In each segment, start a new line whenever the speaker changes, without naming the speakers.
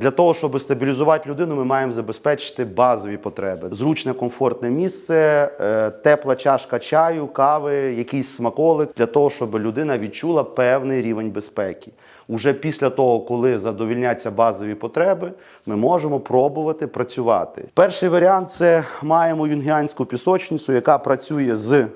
Для того, щоб стабілізувати людину, ми маємо забезпечити базові потреби: зручне, комфортне місце, е, тепла чашка чаю, кави, якийсь смаколик для того, щоб людина відчула певний рівень безпеки. Уже після того, коли задовільняться базові потреби, ми можемо пробувати працювати. Перший варіант це маємо юнгіанську пісочницю, яка працює з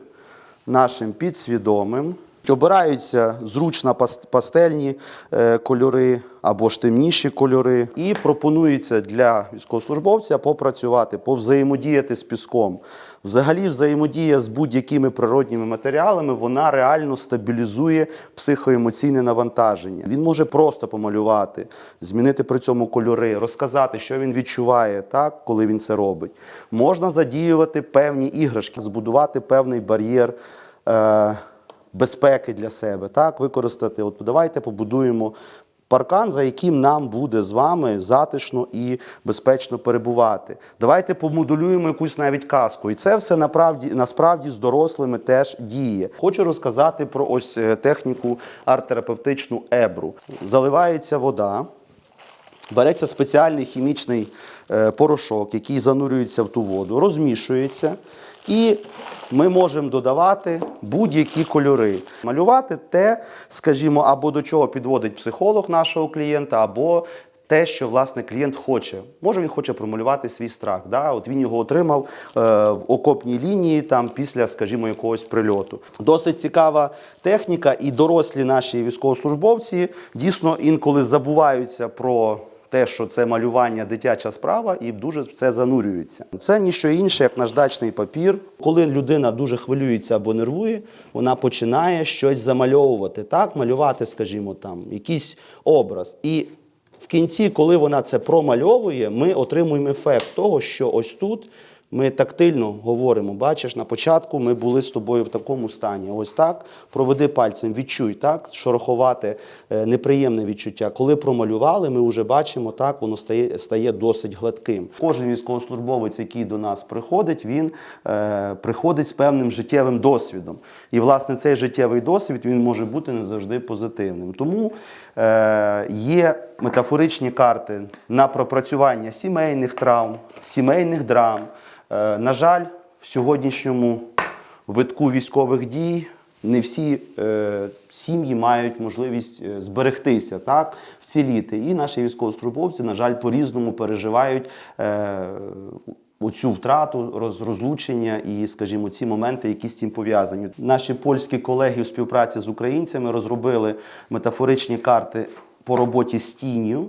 нашим підсвідомим. Обираються зручно пас- пастельні е, кольори або ж темніші кольори, і пропонується для військовослужбовця попрацювати, повзаємодіяти з піском. Взагалі, взаємодія з будь-якими природніми матеріалами вона реально стабілізує психоемоційне навантаження. Він може просто помалювати, змінити при цьому кольори, розказати, що він відчуває, так, коли він це робить. Можна задіювати певні іграшки, збудувати певний бар'єр. Е- безпеки для себе, так, використати. От давайте побудуємо паркан, за яким нам буде з вами затишно і безпечно перебувати. Давайте помодулюємо якусь навіть казку. І це все направді, насправді з дорослими теж діє. Хочу розказати про ось е, техніку арт-терапевтичну ебру. Заливається вода. Береться спеціальний хімічний е, порошок, який занурюється в ту воду, розмішується, і ми можемо додавати будь-які кольори. Малювати те, скажімо, або до чого підводить психолог нашого клієнта, або те, що власне клієнт хоче. Може, він хоче промалювати свій страх. Да? От він його отримав е, в окопній лінії там після, скажімо, якогось прильоту. Досить цікава техніка, і дорослі наші військовослужбовці дійсно інколи забуваються про. Те, що це малювання дитяча справа, і дуже в це занурюються. Це ніщо інше, як наждачний папір. Коли людина дуже хвилюється або нервує, вона починає щось замальовувати, так, малювати, скажімо, там якийсь образ. І в кінці, коли вона це промальовує, ми отримуємо ефект того, що ось тут ми тактильно говоримо. Бачиш, на початку ми були з тобою в такому стані. Ось так, проведи пальцем, відчуй, так, шороховате, е, неприємне відчуття. Коли промалювали, ми вже бачимо, так, воно стає, стає досить гладким. Кожен військовослужбовець, який до нас приходить, він е, приходить з певним життєвим досвідом. І, власне, цей життєвий досвід він може бути не завжди позитивним. Тому е, є метафоричні карти на пропрацювання сімейних травм, сімейних драм. Е, на жаль, в сьогоднішньому витку військових дій не всі е, сім'ї мають можливість е, зберегтися, так, вціліти. І наші військовослужбовці, на жаль, по-різному переживають. Е, Оцю втрату, роз, розлучення і, скажімо, ці моменти, які з цим пов'язані. Наші польські колеги у співпраці з українцями розробили метафоричні карти по роботі з тінню.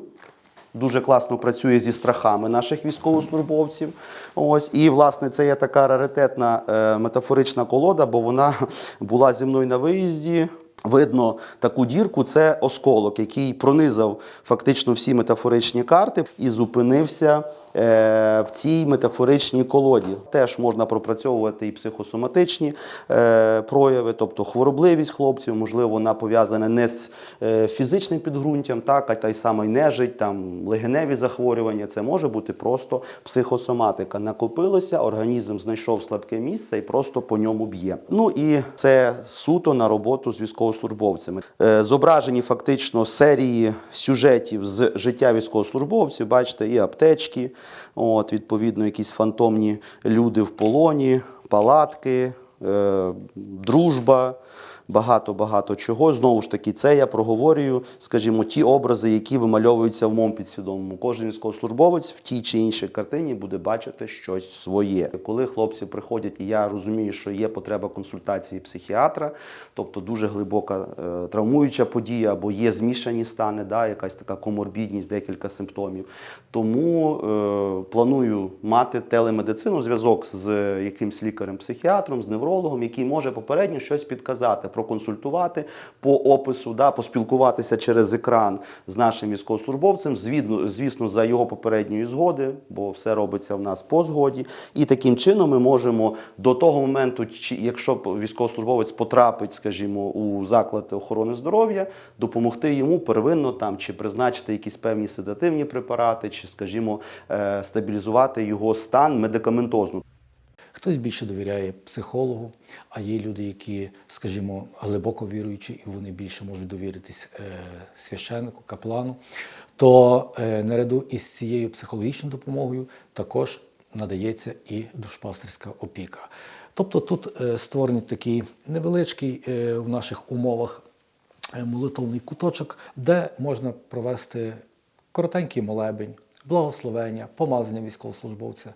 Дуже класно працює зі страхами наших військовослужбовців. Ось і власне це є така раритетна е, метафорична колода, бо вона була зі мною на виїзді. Видно таку дірку, це осколок, який пронизав фактично всі метафоричні карти і зупинився е, в цій метафоричній колоді. Теж можна пропрацьовувати і психосоматичні е, прояви, тобто хворобливість хлопців, можливо, вона пов'язана не з е, фізичним підґрунтям, так, а та й самий нежить, там легеневі захворювання. Це може бути просто психосоматика. Накопилося, організм знайшов слабке місце і просто по ньому б'є. Ну і це суто на роботу з військовослужбовцями. Е, Зображені фактично серії сюжетів з життя військовослужбовців. Бачите, і аптечки, от відповідно, якісь фантомні люди в полоні, палатки, е, дружба. Багато-багато чого. Знову ж таки, це я проговорюю, скажімо, ті образи, які вимальовуються в моєму підсвідомому. Кожен військовослужбовець в тій чи іншій картині буде бачити щось своє. Коли хлопці приходять, і я розумію, що є потреба консультації психіатра, тобто дуже глибока е, травмуюча подія, або є змішані стани, да, якась така коморбідність, декілька симптомів. Тому е, планую мати телемедицину, зв'язок з якимсь лікарем-психіатром, з неврологом, який може попередньо щось підказати, проконсультувати по опису, да, поспілкуватися через екран з нашим військовослужбовцем, звісно, за його попередньої згоди, бо все робиться в нас по згоді. І таким чином ми можемо до того моменту, чи якщо військовослужбовець потрапить, скажімо, у заклад охорони здоров'я, допомогти йому первинно там чи призначити якісь певні седативні препарати, чи, скажімо, е, стабілізувати його стан медикаментозно.
Хтось більше довіряє психологу, а є люди, які, скажімо, глибоко віруючі, і вони більше можуть довіритись е, священнику, каплану. то е, наряду із цією психологічною допомогою також надається і душпастерська опіка. Тобто тут е, створений такий невеличкий е, в наших умовах е, молитовний куточок, де можна провести коротенький молебень, благословення, помазання військовослужбовця.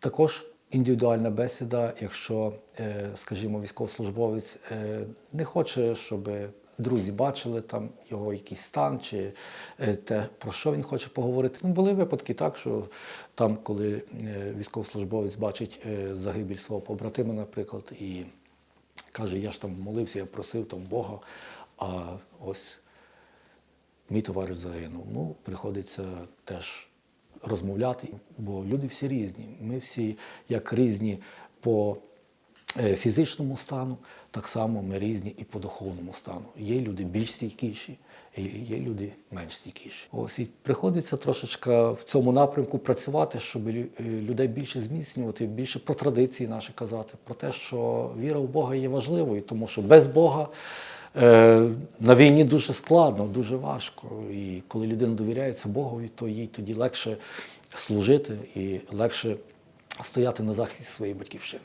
Також індивідуальна бесіда, якщо, е, скажімо, військовослужбовець е, не хоче, щоб друзі бачили там його якийсь стан чи е, те, про що він хоче поговорити. Ну, були випадки так, що там, коли військовослужбовець бачить загибель свого побратима, наприклад, і каже, я ж там молився, я просив там Бога, а ось мій товариш загинув. Ну, приходиться теж розмовляти, бо люди всі різні. Ми всі як різні по е, фізичному стану, так само ми різні і по духовному стану. Є люди більш стійкіші, є люди менш стійкіші. Ось і приходиться трошечка в цьому напрямку працювати, щоб е, людей більше зміцнювати, більше про традиції наші казати, про те, що віра в Бога є важливою, тому що без Бога. Е, На війні дуже складно, дуже важко. І коли людина довіряється Богові, то їй тоді легше служити і легше стояти на захисті своєї батьківщини.